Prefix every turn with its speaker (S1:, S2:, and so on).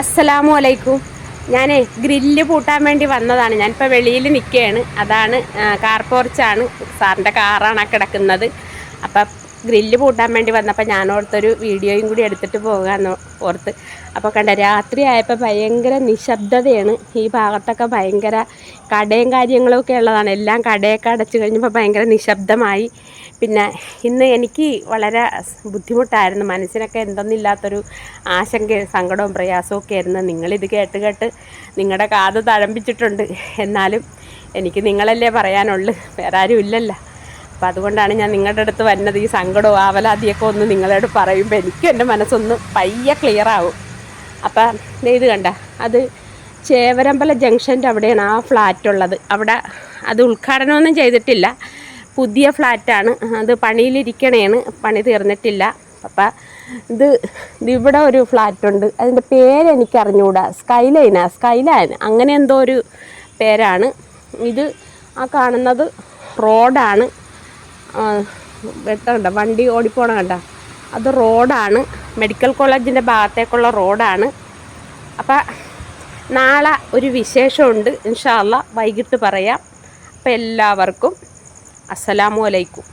S1: അസ്സലാമു അലൈക്കും. ഞാൻ ഗ്രില്ല് പൂട്ടാൻ വേണ്ടി വന്നതാണ്. ഞാനിപ്പോൾ വെളിയിൽ നിൽക്കുകയാണ്. അതാണ് കാർ പോർച്ചാണ്. സാറിന്റെ കാറാണ് കിടക്കുന്നത്. അപ്പം ഗ്രില്ല് പൂട്ടാൻ വേണ്ടി വന്നപ്പോൾ ഞാൻ ഓർത്തൊരു വീഡിയോയും കൂടി എടുത്തിട്ട് പോകാമെന്ന് ഓർത്ത്. അപ്പോൾ കണ്ട രാത്രി ആയപ്പോൾ ഭയങ്കര നിശബ്ദതയാണ്. ഈ ഭാഗത്തൊക്കെ ഭയങ്കര കടയും കാര്യങ്ങളൊക്കെ ഉള്ളതാണ്. എല്ലാം കടയൊക്കെ അടച്ചു കഴിഞ്ഞപ്പോൾ ഭയങ്കര നിശബ്ദമായി. പിന്നെ ഇന്ന് എനിക്ക് വളരെ ബുദ്ധിമുട്ടായിരുന്നു. മനസ്സിനൊക്കെ എന്തെന്നില്ലാത്തൊരു ആശങ്കയും സങ്കടവും പ്രയാസവും ഒക്കെ ആയിരുന്നു. നിങ്ങളിത് കേട്ട് കേട്ട് നിങ്ങളുടെ കാത് തഴമ്പിച്ചിട്ടുണ്ട്. എന്നാലും എനിക്ക് നിങ്ങളല്ലേ പറയാനുള്ളൂ. വേറെ ആരും ഇല്ലല്ലോ. അപ്പോൾ അതുകൊണ്ടാണ് ഞാൻ നിങ്ങളുടെ അടുത്ത് വരുന്നത്. ഈ സങ്കടവും ആവലാതിയൊക്കെ ഒന്ന് നിങ്ങളോട് പറയുമ്പോൾ എനിക്കും എന്റെ മനസ്സൊന്ന് പയ്യെ ക്ലിയർ ആവും. അപ്പം ഇത് കണ്ട അത് ചേവരമ്പല ജംഗ്ഷന്റെ അവിടെയാണ് ആ ഫ്ലാറ്റ് ഉള്ളത്. അവിടെ അത് ഉദ്ഘാടനമൊന്നും ചെയ്തിട്ടില്ല. പുതിയ ഫ്ലാറ്റാണ് അത് പണിയിലിരിക്കണേണ്. പണി തീർന്നിട്ടില്ല. അപ്പം ഇത് ഇതിവിടെ ഒരു ഫ്ലാറ്റുണ്ട് അതിന്റെ പേര് എനിക്ക് അറിഞ്ഞുകൂടാ സ്കൈലൈനാ സ്കൈലൈൻ അങ്ങനെ എന്തോ ഒരു പേരാണ്. ഇത് ആ കാണുന്നത് റോഡാണ്. വെട്ടണ്ട. വണ്ടി ഓടിപ്പോണ കണ്ട. അത് റോഡാണ്. മെഡിക്കൽ കോളേജിന്റെ ഭാഗത്തേക്കുള്ള റോഡാണ്. അപ്പം നാളെ ഒരു വിശേഷമുണ്ട്. ഇൻഷാല്ല വൈകിട്ട് പറയാം. അപ്പം എല്ലാവർക്കും അസ്സലാമു അലൈക്കും.